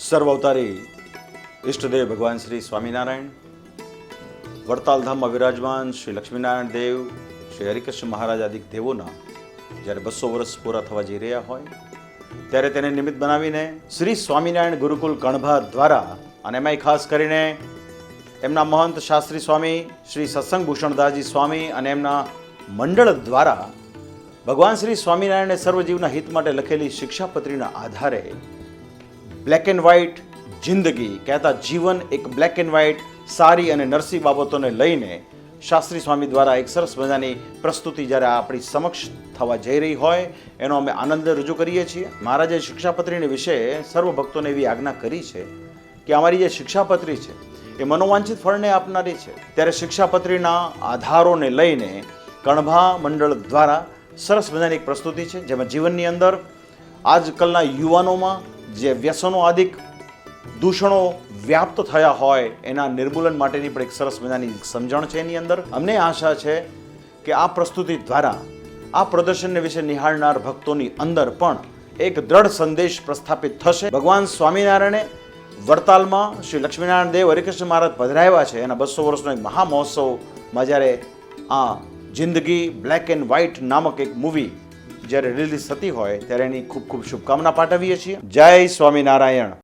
સર્વઅવતારી ઈષ્ટદેવ ભગવાન શ્રી સ્વામિનારાયણ, વડતાલધામમાં વિરાજમાન શ્રી લક્ષ્મીનારાયણ દેવ, શ્રી હરિકૃષ્ણ મહારાજ આદિક દેવોના જ્યારે બસો વર્ષ પૂરા થવા જઈ રહ્યા હોય, ત્યારે તેને નિમિત્ત બનાવીને શ્રી સ્વામિનારાયણ ગુરુકુલ કણભા દ્વારા અને એમાંય ખાસ કરીને એમના મહંત શાસ્ત્રી સ્વામી, શ્રી સત્સંગ ભૂષણદાસજી સ્વામી અને એમના મંડળ દ્વારા ભગવાન શ્રી સ્વામિનારાયણે સર્વજીવના હિત માટે લખેલી શિક્ષાપત્રીના આધારે બ્લેક એન્ડ વ્હાઇટ જિંદગી કહેતા જીવન એક બ્લેક એન્ડ વ્હાઇટ સારી અને નરસી બાબતોને લઈને શાસ્ત્રી સ્વામી દ્વારા એક સરસ મજાની પ્રસ્તુતિ જ્યારે આપણી સમક્ષ થવા જઈ રહી હોય, એનો અમે આનંદ રજૂ કરીએ છીએ. મહારાજે શિક્ષાપત્રીને વિશે સર્વ ભક્તોને એવી આજ્ઞા કરી છે કે અમારી જે શિક્ષાપત્રી છે, એ મનોવાંછિત ફળને આપનારી છે. ત્યારે શિક્ષાપત્રીના આધારોને લઈને કણભા મંડળ દ્વારા સરસ મજાની એક પ્રસ્તુતિ છે, જેમાં જીવનની અંદર આજકાલના યુવાનોમાં જે વ્યસનો આદિક દૂષણો વ્યાપ્ત થયા હોય એના નિર્મૂલન માટેની પણ એક સરસ મજાની સમજણ છે એની અંદર. અમને આશા છે કે આ પ્રસ્તુતિ દ્વારા આ પ્રદર્શનને વિશે નિહાળનાર ભક્તોની અંદર પણ એક દ્રઢ સંદેશ પ્રસ્થાપિત થશે. ભગવાન સ્વામિનારાયણે વડતાલમાં શ્રી લક્ષ્મીનારાયણ દેવ, હરિકૃષ્ણ મહારાજ પધરાવ્યા છે. એના બસો વર્ષનો એક મહામહોત્સવમાં જ્યારે આ જિંદગી બ્લેક એન્ડ વ્હાઇટ નામક એક મૂવી જ્યારે રિલીઝ થતી હોય ત્યારે એની ખૂબ ખૂબ શુભકામના પાઠવીએ છીએ. જય સ્વામિનારાયણ.